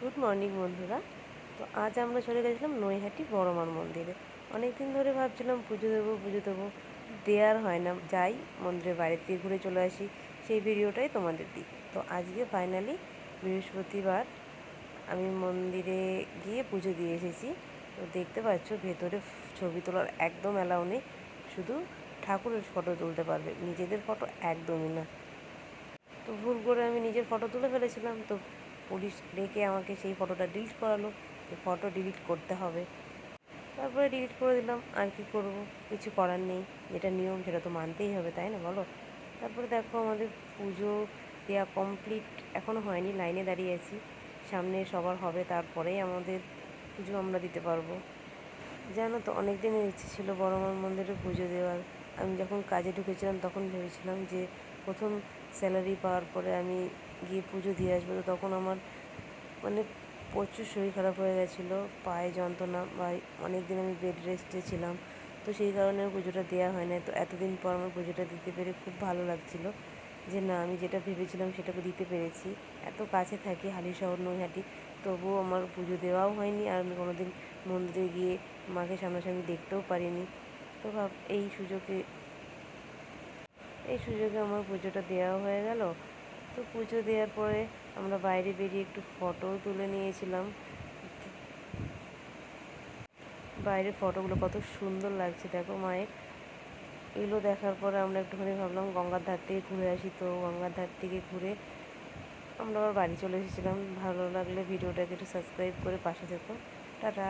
Good morning বন্ধুরা। তো আজ আমরা চলে গেছিলাম নৈহাটি বড়মার মন্দিরে। অনেক দিন ধরে ভাবছিলাম পুজো দেবো পুজো দেবো। দেওয়ার হয় না, যাই মন্দিরের বাইরে থেকে ঘুরে চলে আসি। সেই ভিডিওটাই তোমাদের দিই। তো আজকে ফাইনালি বৃহস্পতিবার আমি মন্দিরে গিয়ে পুজো দিয়ে এসেছি। তো দেখতে পাচ্ছ ভেতরে ছবি তোলার একদম অ্যালাউ নেই। শুধু ঠাকুরের ফটো তুলতে পারবে, নিজেদের ফটো একদমই না। তো ভুল করে আমি নিজের ফটো তুলে ফেলেছিলাম। তো পুলিশ ডেকে আমাকে সেই ফটোটা ডিলিট করালো। যে ফটো ডিলিট করতে হবে। তারপরে ডিলিট করে দিলাম। আর কি করব? কিছু করার নেই। যেটা নিয়ম, সেটা তো মানতেই হবে, তাই না বলো? তারপরে দেখো আমাদের পুজো দেওয়া কমপ্লিট এখনও হয়নি। লাইনে দাঁড়িয়ে আছি। সামনে সবার হবে, তারপরেই আমাদের পুজো আমরা দিতে পারব। জানো তো অনেক দিনের ইচ্ছে ছিল বড়মার মন্দিরে পুজো দেওয়ার। আমি যখন কাজে ঢুকেছিলাম তখন ভেবেছিলাম যে প্রথম স্যালারি পাওয়ার পরে আমি গিয়ে পুজো দিয়ে আসব। তো তখন আমার মানে প্রচুর শরীর খারাপ হয়ে গেছিল, পায়ে যন্ত্রণা বা অনেক দিন আমি বেড রেস্টে ছিলাম। তো সেই কারণে পুজোটা দেওয়া হয় না তো এতদিন পর আমার পুজোটা দিতে পেরে খুব ভালো লাগছিল যে না, আমি যেটা ভেবেছিলাম সেটাকে দিতে পেরেছি। এত কাছে থাকি হালিশহর নৈহাটি, তবুও আমার পুজো দেওয়াও হয়নি আর আমি কোনো দিন মন্দিরে গিয়ে মাকে সামনাসামনি দেখতেও পারিনি। তো ভাব, এই সুযোগে এই সুযোগে আমার পুজোটা দেওয়া হয়ে গেল। তো পুজো দেওয়ার পরে আমরা বাইরে বেরিয়ে একটু ফটোও তুলে নিয়েছিলাম। বাইরের ফটোগুলো কত সুন্দর লাগছে, দেখো মায়ের। এগুলো দেখার পরে আমরা একটুখানি ভাবলাম গঙ্গার ধার থেকে ঘুরে আসি তো, গঙ্গার ধার থেকে ঘুরে আমরা আবার বাড়ি চলে এসেছিলাম। ভালো লাগলে ভিডিওটাকে একটু সাবস্ক্রাইব করে পাশে থেকো। টাটা।